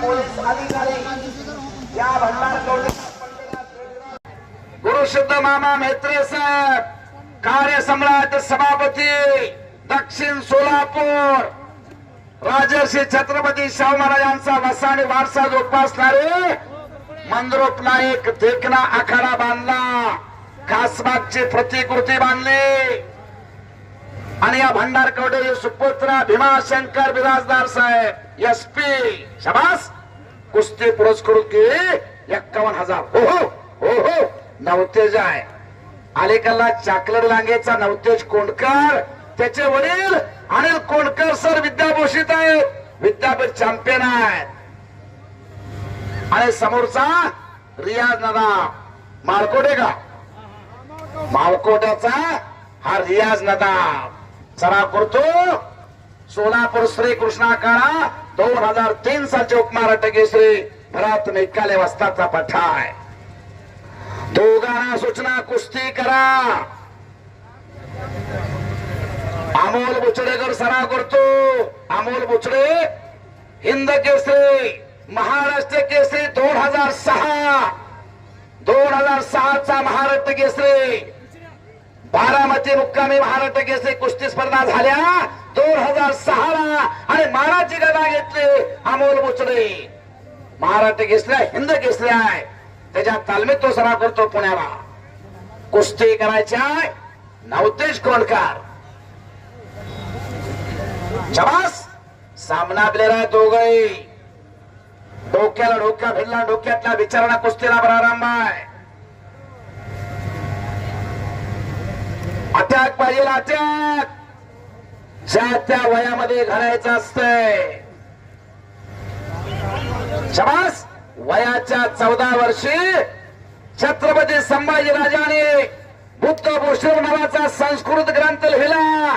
Police अधिकारी या भंडार गुरुशुद्ध मामा मेत्रे साहेब कार्य सम्राट सभापती दक्षिण सोलापूर। राजर्षी छत्रपती शाहू महाराजांचा वसा आणि वारसा जोपासणारे मंद्रोप एक देखना आखाडा बांधला. खासबागची प्रतिकृती बांधली. आणि या भंडार कवडे सुपुत्र भीमाशंकर बिराजदार साहेब एस पी शबास. कुस्ती पुरस्कृत की एक्कावन्न हजार. हो हो हो हो. नवतेज आहे. अलीकडला चाकलर लांगेचा नवतेज कोंडकर. त्याचे वडील अनिल कोणकर सर विद्याभूषित आहेत. विद्यापीठ चॅम्पियन आहेत. आणि समोरचा रियाज नदा माळकोटे का? माळकोट्याचा हा रियाज नदा सराव करतो. सोलापूर श्री कृष्णा काळा दोन हजार तीन सालचे उपमहाराष्ट्र केसरी भरत निकाले वस्ताचा पठाय दोघांना सूचना कुस्ती करा. अमोल बुचडेकर सराव करतो अमोल बुचडे हिंद केसरी महाराष्ट्र केसरी दोन हजार सहा दोन हजार सहाचा महाराष्ट्र केसरी बारामती मुक्कामी महाराष्ट्र केसरी कुस्ती स्पर्धा झाल्या दोन हजार सहाला आणि मानाची गदा घेतली अमोल बुचडे महाराष्ट्र केसरी आहे, हिंद केसरी आहे त्याच्या तालमीत तो सराव करतो पुण्याला कुस्ती करायची आहे नवतेश कोणकार शबास! सामना आपल्याला आहे दोघही. डोक्याला डोक्या भिडला डोक्यातला विचारणा कुस्तीला प्रारंभ आहे. अटॅक पाहिजे अटॅक! ज्या त्या वयामध्ये घालायचं असतंय. शबास! वयाच्या चौदा वर्षी छत्रपती संभाजी राजाने बुद्ध भूषण नावाचा संस्कृत ग्रंथ लिहिला.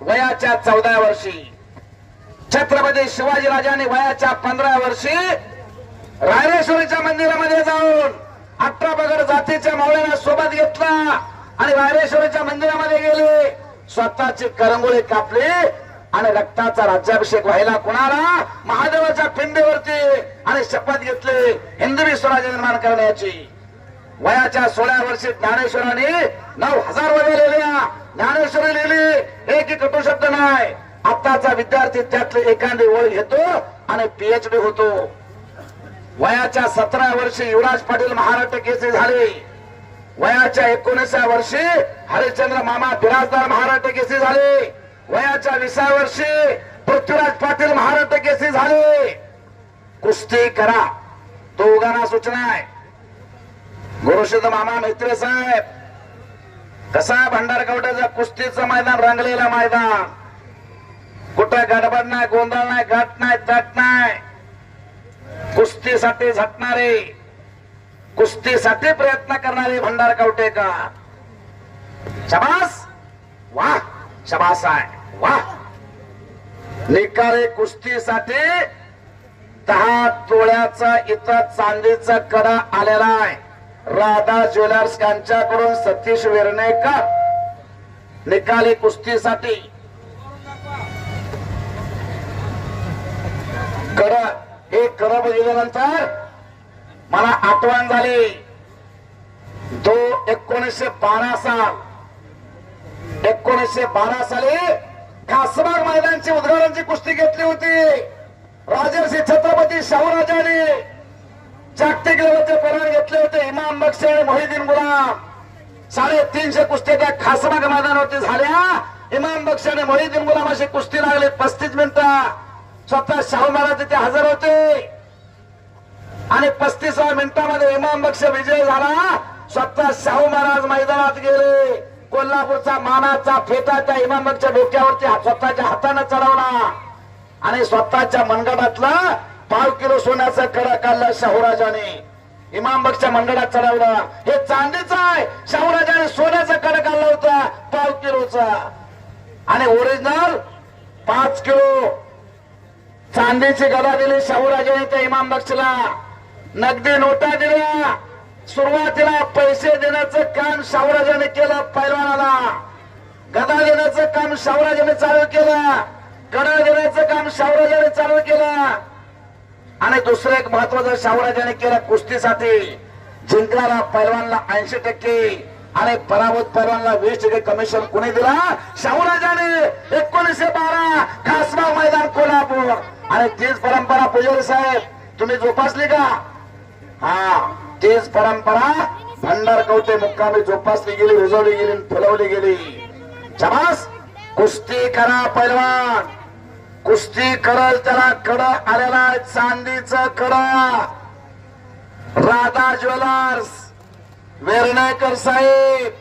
वयाच्या चौदा वर्षी. छत्रपती शिवाजी राजाने वयाच्या पंधरा वर्षी रायरेश्वरीच्या मंदिरामध्ये जाऊन अठरा पगड जातीच्या मावळ्यांना सोबत घेतला आणि रायरेश्वरीच्या मंदिरामध्ये गेले. स्वतःची करंगोळी कापली आणि रक्ताचा राज्याभिषेक व्हायला कुणाला? महादेवाच्या पिंडीवरती आणि शपथ घेतली. हिंदवी स्वराज्य निर्माण करण्याची. वयाच्या सोळा वर्षी ज्ञानेश्वरांनी नऊ हजार वया लिहिल्या. ज्ञानेश्वरी लिहिली एकही कटू शब्द नाही. आत्ताचा विद्यार्थी त्यातले एखादी ओळ घेतो आणि पीएचडी होतो. वयाच्या सतरा वर्षी युवराज पाटील महाराष्ट्र केसरी झाले. वयाच्या एकोणीसव्या वर्षी हरिश्चंद्र मामा बिराजदार महाराष्ट्र केसरी झाले. वयाच्या विसाव्या वर्षी पृथ्वीराज पाटील महाराष्ट्र केसरी झाले. कुस्ती करा. दोघांना सूचना आहे. गुरुशुद्ध मामा मित्रे साहेब कसा भंडारकवट्याचा कुस्तीचं मैदान रंगलेला मैदान? कुठं गडबड नाही गोंधळ नाही घट नाही तट नाही. कुस्तीसाठी झटणारे कुस्तीसाठी प्रयत्न करणारे भंडार कवटेकर. शबास! वा शबास आहे. वा निकारे कुस्तीसाठी दहा तोळ्याचा इथं चांदीचा कडा आलेला आहे. राधा ज्वेलर्स यांच्याकडून सतीश वेर्णेकर निकाली कुस्तीसाठी करा. हे करा म्हणजे बघितल्यानंतर मला आठवण झाली. तो एकोणीसशे बारा साल. एकोणीसशे बारा साली खासबाग मैदानची उद्घाटनची कुस्ती घेतली होती. राजर्षी छत्रपती शाहूराजाने जागतिक लेवलचे पराण घेतले होते. इमाम बक्षी आणि मोहिदीन गुलाम. साडेतीनशे कुस्त्या त्या खासबाग मैदानावरती झाल्या. इमाम बक्षाने आणि मोहिदीन गुलाम अशी कुस्ती लागली पस्तीस मिनिटं. स्वतः शाहू महाराज तिथे हजर होते. आणि पस्तीसव्या मिनिटामध्ये इमाम बक्ष विजय झाला. स्वतः शाहू महाराज मैदानात गेले. कोल्हापूरचा मानाचा फेटा त्या इमाम बक्षच्या डोक्यावरती स्वतःच्या हाताने चढवला. आणि स्वतःच्या मनगडातला पाव किलो सोन्याचा कडा काढला शाहूराजाने. इमाम बक्षच्या मंडळात चढवला. हे चांदीचं आहे. शाहूराजाने सोन्याचा कडा काढला होता पाव किलोचा. आणि ओरिजिनल पाच किलो चांदीचे गदा दिली शाहूराजाने त्या इमाम बक्षला नगदी नोटा दिल्या. सुरुवातीला पैसे देण्याचं काम शाहूराजाने केलं पैलवानाला. गदा देण्याचं काम शाहूराजाने चालू केलं. कडा देण्याचं काम शाहूराजाने चालू केलं. आणि दुसरं एक महत्वाचं शाहूराजाने केलं कुस्तीसाठी. जिंकणारा पैलवानला ऐंशी टक्के आणि पराभूत पैलवानला वीस टक्के कमिशन कोणी दिला? शाहूराजाने. एकोणीसशे बारा. खासबाग मैदान कोल्हापूर. आणि तीच परंपरा पुजारी साहेब तुम्ही जोपासली का? हा तीच परंपरा भंडार कवते मुक्कामी जोपासली गेली रुजवली गेली फुलवली गेली. चमास कुस्ती करा पैलवान! कुस्ती करल त्याला कड आलेला चांदीच चांदीचं कड. राधा ज्वेलर्स वेर्णेकर साहेब.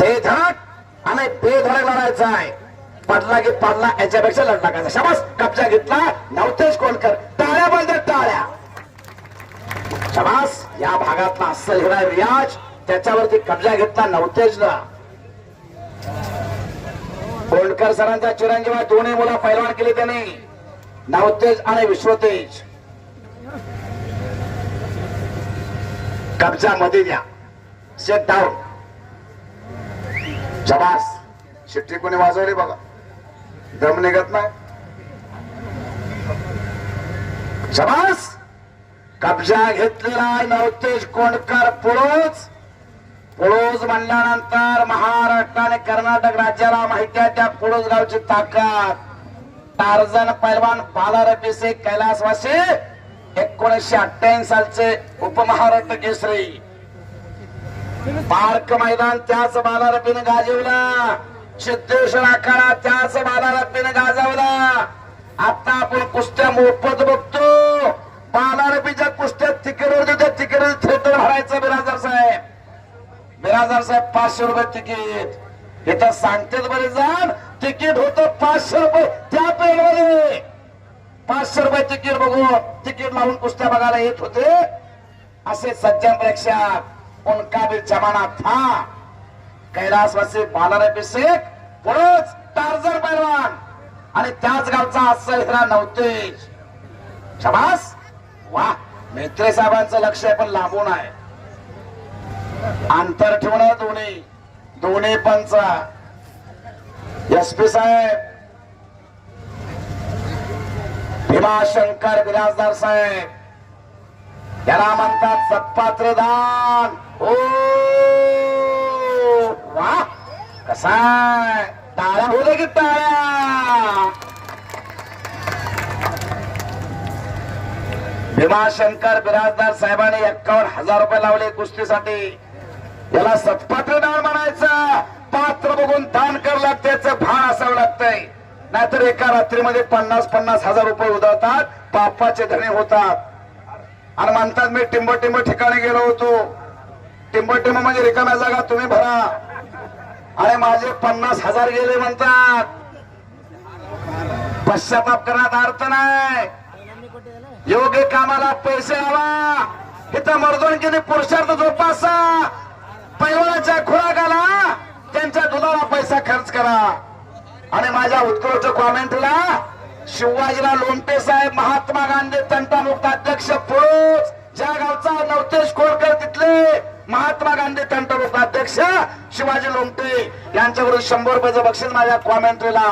ते धडक आणि बेधडक लढायचा आहे. पडला की पडला याच्यापेक्षा लढला का शबास कब्जा घेतला. नवतेज कोलकर. टाळ्या बंद टाळ्या. शबास या भागातला अस्सल हिरा रियाज त्याच्यावरती कब्जा घेतला नवतेजला कोंडकर सरांचा चिरंजीवा दोन्ही मुलं पैलवान केली त्यांनी. नवतेज आणि विश्वतेज. कब्जा मध्ये द्या. सेट डाऊन शबास. शिट्टी कोणी वाजवली बघा. दम निघत नाही. समास कब्जा घेतलेला नवतेज कोंडकर पुळोज. पुळोज म्हणल्यानंतर महाराष्ट्र आणि कर्नाटक राज्याला माहिती आहे त्या पुळोज गावची ताकद. टार्जन पैलवान बालारपीसे कैलासवासी एकोणीसशे अठ्ठ्याऐंशी सालचे उपमहाराष्ट्र केसरी. पार्क मैदान त्याच बालारपीने गाजवला. सिद्धेश्वर आखाडा त्याच बालारपीने गाजवला. आता आपण कुस्त्या मोफत बघतो. बालारपीच्या कुस्त्या तिकीट होते त्या तिकीट थिएटर भरायचं बिराजदार साहेब. बिराजदार साहेब पाचशे रुपये तिकीट. इथं सांगतेच बरे जाण तिकीट होतं पाचशे रुपये. त्या पेडमध्ये. पाचशे रुपये तिकीट बघू तिकीट लावून कुस्त्या बघायला येत होते. असे सज्जन प्रेक्षक उनका भी जमाना था. कैलाशवासी बालारपी शेख पुढंच टार्झर पैलवान आणि त्याच गावचा अस्सल हिरा नव्हतेच. शबास. वा मेत्रे साहेबांचं लक्ष पण लांबून आहे. अंतर ठेवणं दोन्ही. दोन्ही पंच. एस पी साहेब. भीमाशंकर बिराजदार साहेब. याला म्हणतात सत्पात्र दान ओ! कसा आहे? टाळ्या होऊ दे की टाळ्या. भीमाशंकर बिराजदार साहेबांनी एक्कावन्न हजार रुपये लावले कुस्तीसाठी. याला सत्पात्र दान म्हणायचं. पात्र बघून दान करावं लागतं भान असावं लागतंय. नाहीतर एका रात्रीमध्ये पन्नास पन्नास हजार रुपये उधळतात पापाचे धणे होतात. आणि म्हणतात मी टिंब टिंब ठिकाणी गेलो होतो. टिंब टिंब म्हणजे रिकाम्या जागा तुम्ही भरा. आणि माझे पन्नास हजार गेले म्हणतात. पश्चाताप करण्यात अर्थ नाही. योग्य कामाला पैसे हवा. इथं मर्दोनकीने पुरुषार्थ जोपासा. पैलवानाच्या खुराकाला त्यांच्या दुधाला पैसा खर्च करा. आणि माझ्या उत्कृष्ट कॉमेंटला शिवाजीला लोमटे साहेब महात्मा गांधी तंटामुक्त अध्यक्ष पुरुष ज्या गावचा नवतेश कोळकर तिथले. महात्मा गांधी तंटामुक्त अध्यक्ष शिवाजी लोमटे यांच्याकडून शंभर रुपयाचं बक्षीस माझ्या कॉमेंट्रीला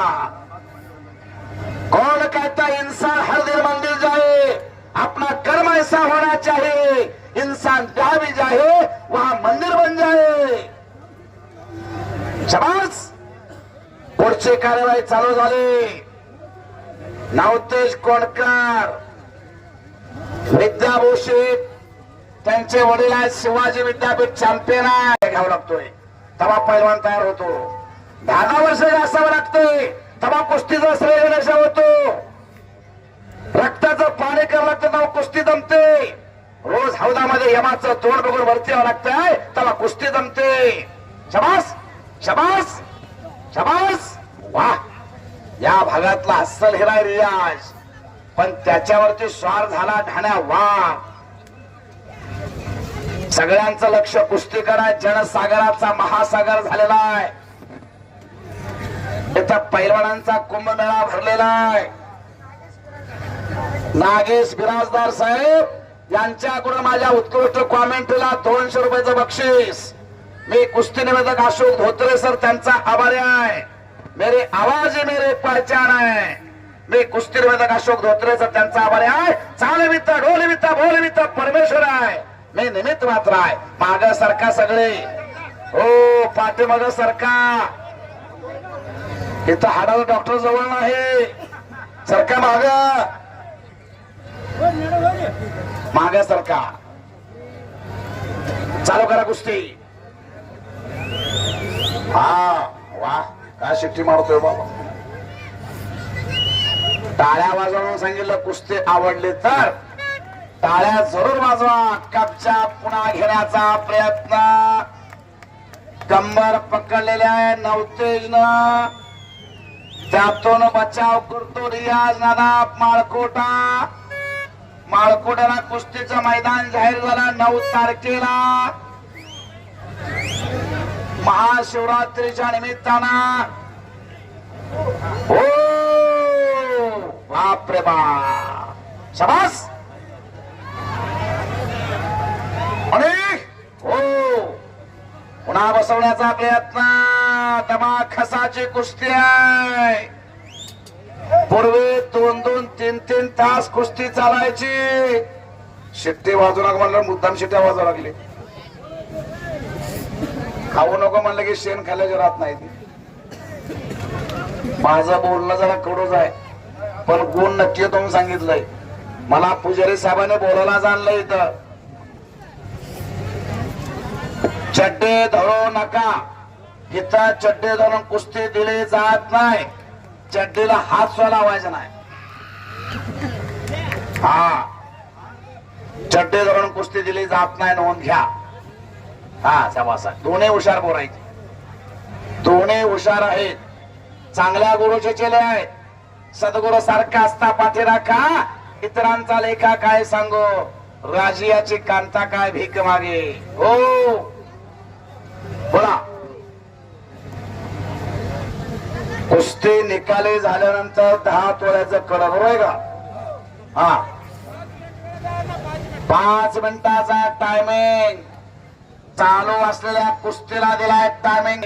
कौन कहता इंसान हर दिन मंदिर जाए? अपना कर्म ऐसा होना चाहिए। इंसान जहां भी जाए वहां मंदिर बन जाए। शबास पुढची कार्यवाही चालू झाली. नवतेज कोणकर विद्याभूषित त्यांचे वडील आहेत शिवाजी विद्यापीठ चॅम्पियन आहे घ्यावं लागतोय. तेव्हा पैलवान तयार होतो. दहा दहा वर्ष असावं लागतंय तेव्हा कुस्तीचा श्रेय नशा होतो. रक्ताचं पाणी करावं लागतं तेव्हा कुस्ती जमते. रोज हौदामध्ये यमाचं तोंड बघून वरती यावं लागतंय. तेव्हा कुस्ती जमते. शबास! शबास! शबास! वा! या भागातला अस्सल हिरा रियाज. पण त्याच्यावरती स्वार झाला ढाण्या वा सगळ्यांचं लक्ष कुस्तीकडे जनसागराचा महासागर झालेला आहे. त्या पैलवानांचा कुंभमेळा भरलेला आहे. नागेश बिराजदार साहेब यांच्याकडून माझ्या उत्कृष्ट कॉमेंट्रीला दोनशे रुपयाचं बक्षीस. मी कुस्ती निवेदक अशोक धोत्रे सर त्यांचा आभारी आहे. मेरे आवाज ही मेरे पहचान आहे मी कुस्ती निवेदक अशोक धोत्रे सर त्यांचा आभारी आहे. चाल मित्र ढोल मित्र मित्र परमेश्वर आहे. मी निमित्त मात्र आहे. माग सरका सगळे. हो पाठीमाग सरका. इथं हाडाला डॉक्टर जवळ नाही. सरका माग. माग सरका. चालू करा कुस्ती. हा वा काय शिट्टी मारतोय बाबा. टाळ्या वाजवून सांगितलं कुस्ती आवडली तर. टाळ्या जरूर वाजवा. कपचा पुन्हा घेण्याचा प्रयत्न. कंबर पकडलेले आहे नवतेजनं. त्यातून बचाव करतो रियाज नाना माळकोटा. माळकोटाला कुस्तीचं मैदान जाहीर झालं नऊ तारखेला. महाशिवरात्रीच्या निमित्तानं. हो बाप रे बाप. शबास. हो. पुन्हा बसवण्याचा प्रयत्न. दमा खसाची कुस्ती आहे. पूर्वी दोन दोन तीन तीन तास कुस्ती चालायची. शिट्टी वाजू नका म्हणलं मुद्दाम शिट्ट्या वाजू लागली. खाऊ नको म्हणलं की शेण खाल्ल्याच्या राहत नाही ती. माझं बोलणं जरा कडूच आहे. पण गुण नक्की तुम्ही सांगितलंय. मला पुजारी साहेबाने बोलायला जाणलं इथं. चड्डे धरू नका. इथं चड्डे धरून कुस्ती दिली जात नाही. चड्डीला हात सुद्धा लावायचा नाही. हा. चड्डे धरून कुस्ती दिली जात नाही नोंद घ्या. हा सभासा दोन्ही हुशार बोलायचे दोन्ही हुशार आहेत. चांगल्या गुरुचे चेले आहेत. सद्गुरु सारखा असता पाठी राखा. इतरांचा लेखा काय सांगू? राजियाची कांता काय भीक मागे? हो. बोला. कुस्ती निकाली झाल्यानंतर दहा तोळ्याचं कडक बरोबर आहे का? हा. पाच मिनिटाचा टायमिंग चालू असलेल्या कुस्तीला दिलाय टायमिंग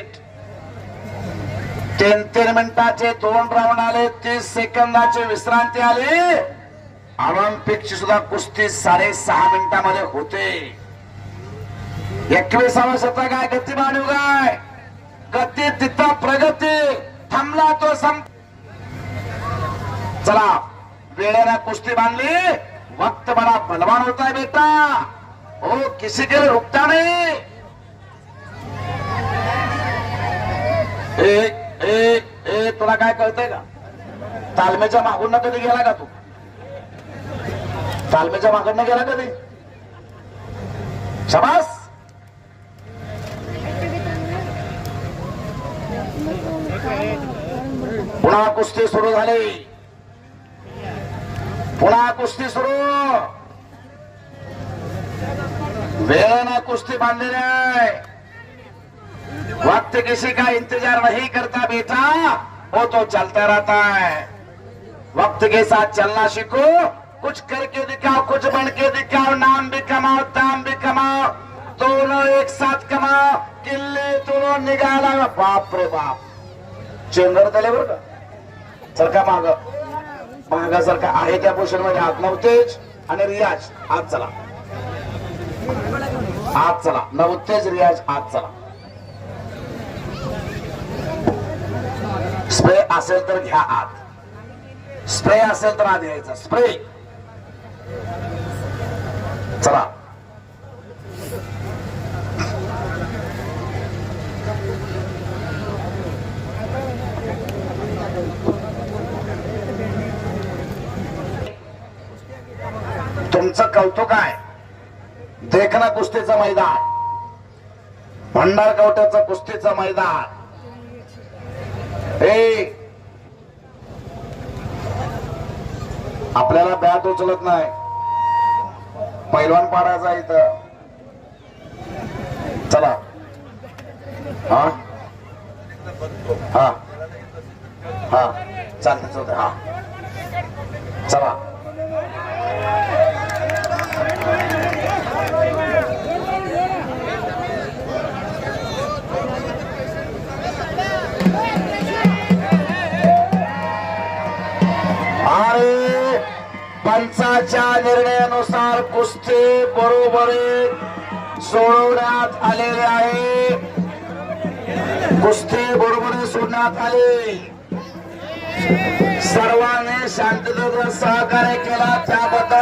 तीन तीन मिनिटाचे दोन राऊंड आले तीस सेकंदाची विश्रांती आली. ऑलिम्पिकची सुद्धा कुस्ती साडेसहा मिनिटामध्ये होते. एकविसावा शतक आहे गती मांडू काय गती तिथं प्रगती. थांबला तो संप चला वेळेला कुस्ती बांधली. वक्त बडा बलवान होता है बेटा. ओ किसी के लिए रुकता नहीं. ए ए ए तुला काय कळतंय का? तालमेच्या मागून कधी गेला का तू? तालमेच्या मागून गेला कधी? शबास. पुन्हा कुस्ती सुरू झाली. कुस्ती सुरू. वेळानं कुस्ती बांधलेली आहे वक्त किसी का इंतज़ार नहीं करता बेटा. वो तो चलता रहता है. वक्त के साथ चलना सीखो. कुछ करके दिखाओ, कुछ बन के दिखाओ. नाम भी कमाओ, दाम भी कमाओ. दोनों एक साथ कमाओ. किल्ले दोनों निकाला बाप रे बाप. चेंगर झाले बरं का सरका माग मागासारखा आहे त्या पोषणमध्ये आत नवतेज आणि रियाज आज चला. आत चला. नवतेज रियाज आत चला. स्प्रे असेल तर घ्या आत. स्प्रे असेल तर आत घ्यायचा. स्प्रे. चला. त्यांचं कौतुक आहे. देखना कुस्तीचं मैदान. भंडार कवट्याचं कुस्तीचं मैदान. हे आपल्याला बॅट उचलत नाही. पैलवान पाडायचा इथं. चला. हा? हा. हा. चालतं चौदा हा. चला. निर्णयानुसार बरोबर सोडवण्यात आलेले आहे. कुस्ती बरोबर सोडण्यात आले. सर्वांनी शांततेचा सहकार्य केला. त्याबद्दल